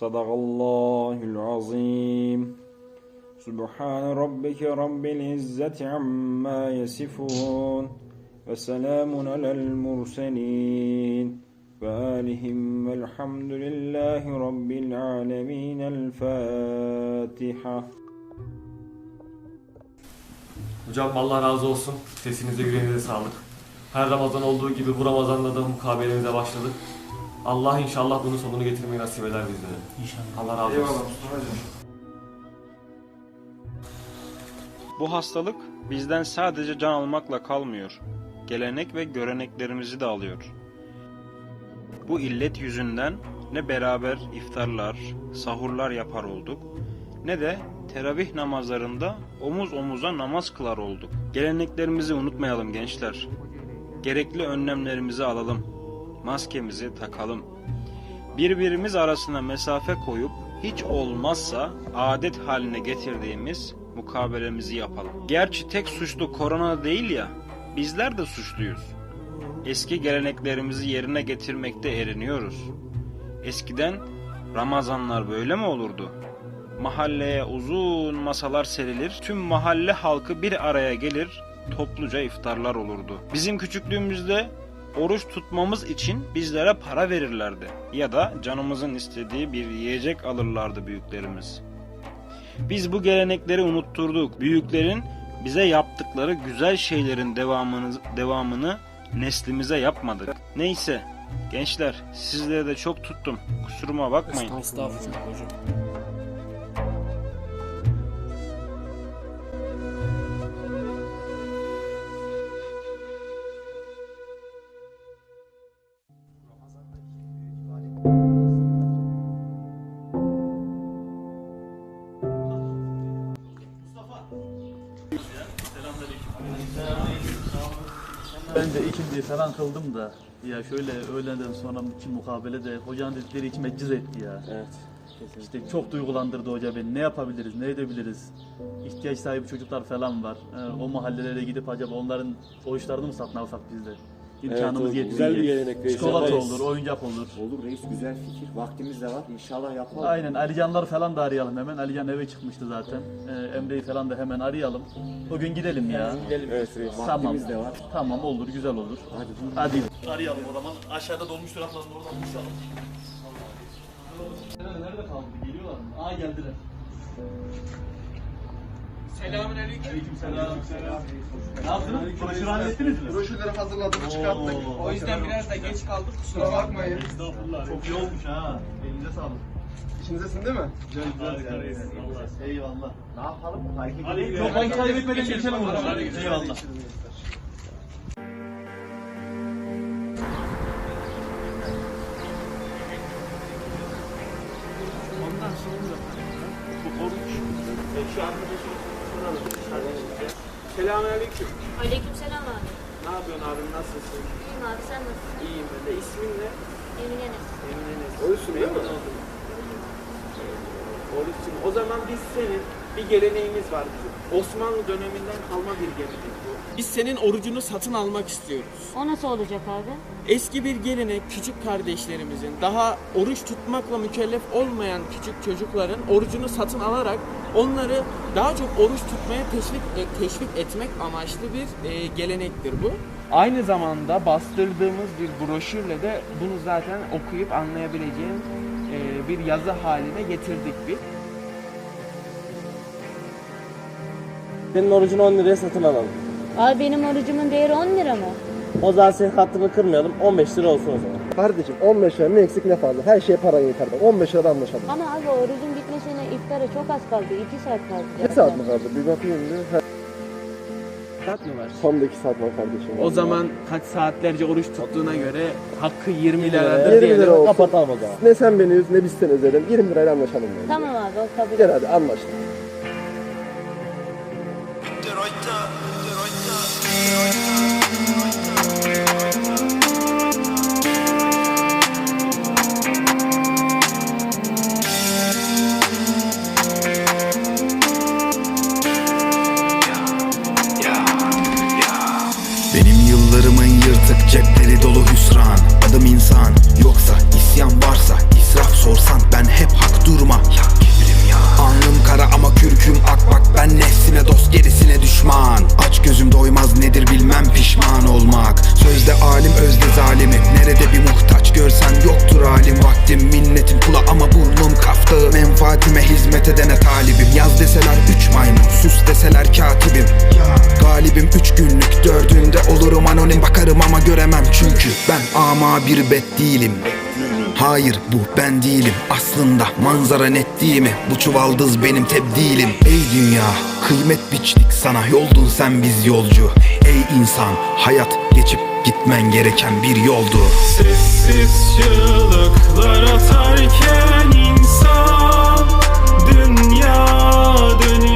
Sadakallahul azim. Subhan rabbike rabbil izzati amma yasifun. Ve selamun alel murselin. Ve alihim velhamdülillahi rabbil alemin. El Fatiha. Hocam Allah razı olsun. Sesinize yüreğinize sağlık. Her Ramazan olduğu gibi bu Ramazan'da da mukabelemize başladık. Allah inşallah bunun sonunu getirmeyi nasip eder bizlere. İnşallah. Allah razı olsun. Bu hastalık bizden sadece can almakla kalmıyor. Gelenek ve göreneklerimizi de alıyor. Bu illet yüzünden ne beraber iftarlar, sahurlar yapar olduk ne de teravih namazlarında omuz omuza namaz kılar olduk. Geleneklerimizi unutmayalım gençler. Gerekli önlemlerimizi alalım. Maskemizi takalım. Birbirimiz arasına mesafe koyup hiç olmazsa adet haline getirdiğimiz mukabelemizi yapalım. Gerçi tek suçlu korona değil ya, bizler de suçluyuz. Eski geleneklerimizi yerine getirmekte eriniyoruz. Eskiden Ramazanlar böyle mi olurdu? Mahalleye uzun masalar serilir, tüm mahalle halkı bir araya gelir, topluca iftarlar olurdu. Bizim küçüklüğümüzde oruç tutmamız için bizlere para verirlerdi ya da canımızın istediği bir yiyecek alırlardı büyüklerimiz. Biz bu gelenekleri unutturduk. Büyüklerin bize yaptıkları güzel şeylerin devamını, devamını neslimize yapmadık. Neyse gençler sizleri de çok tuttum. Kusuruma bakmayın. Estağfurullah hocam. Ben de ikinci falan kıldım da ya şöyle öğleden sonra iki mukabele de hocanın dedikleri içime cız etti ya. Evet. İşte çok duygulandırdı hoca beni. Ne yapabiliriz, ne edebiliriz? İhtiyaç sahibi çocuklar falan var. Ee, o mahallelere gidip acaba onların oruçlarını mı satın alsak biz de? İmkanımız Evet, yettiğince. güzel bir gelenek reis. Çikolata Yaparız. olur, oyuncak olur. Olur reis güzel fikir. Vaktimiz de var. İnşallah yapalım. Aynen Alicanlar falan da arayalım hemen. Alican eve çıkmıştı zaten. Ee, Emre'yi falan da hemen arayalım. O gün gidelim ya. Evet reis. Tamam. Vaktimiz de var. Tamam olur, güzel olur. Hadi dur. Hadi. Arayalım o zaman. Aşağıda dolmuş taraflarında oradan buluşalım. Nerede kaldı? Geliyorlar mı? Aa geldiler. Selamünaleyküm. Aleykümselam. Ne yaptınız? Broşürü hallettiniz mi? Broşürleri hazırladık, çıkarttık. O yüzden biraz da geç kaldık. Kusura bakmayın. Estağfurullah. Çok iyi olmuş ha. Elinize sağlık. İçinizesin değil mi? Güzel güzel. Allah. Eyvallah. Ne yapalım? Hareket yok vakit kaybetmeden geçelim o zaman. Eyvallah. Ondan sonra bu oruç. Şu arkadaşı soralım. Selamünaleyküm. Aleykümselam abi. Ne yapıyorsun abim? Nasılsın? İyiyim abi sen nasılsın? İyiyim ben de. İsmin ne? Emine Enes. Emine Enes. Oruçsun değil mi? Oruçsun. O zaman biz senin bir geleneğimiz var bizim. Osmanlı döneminden kalma bir gelenek bu. Biz senin orucunu satın almak istiyoruz. O nasıl olacak abi? Eski bir gelenek küçük kardeşlerimizin daha oruç tutmakla mükellef olmayan küçük çocukların orucunu satın alarak onları daha çok oruç tutmaya teşvik e, teşvik etmek amaçlı bir e, gelenektir bu. Aynı zamanda bastırdığımız bir broşürle de bunu zaten okuyup anlayabileceğin e, bir yazı haline getirdik biz. Senin orucunu 10 liraya satın alalım. Abi benim orucumun değeri 10 lira mı? O zaman senin hattını kırmayalım. 15 lira olsun o zaman. Kardeşim 15 lira ne eksik ne fazla. Her şeye paran yeter. bak. 15 lirada anlaşalım. Ama abi orucun bitmesine iftara çok az kaldı. 2 saat kaldı. Ne saat mi kaldı? Bir bakayım bir. Ha, Saat mi var? Son da 2 saat var kardeşim. O zaman kaç saatlerce oruç tuttuğuna göre hakkı 20 liradır 20 lira diyelim. olsun. Kapatalım o zaman. Ne sen beni üz ne biz seni üzelim. 20 lirayla anlaşalım yani. Tamam abi o kabul. Gel hadi anlaştık. Benim yıllarımın yırtık cepleri dolu hüsran. Adım insan yoksa isyan varsa israf sorsan Üç günlük dördünde olurum anonim Bakarım ama göremem. Çünkü Ben ama bir bet değilim. Hayır bu ben değilim. Aslında manzara net değil mi? Bu çuvaldız benim tebdilim. Ey dünya kıymet biçtik sana. Yoldun sen biz yolcu. Ey insan hayat geçip gitmen gereken bir yoldu. Sessiz çığlıklar atarken insan Dünya dönüyor.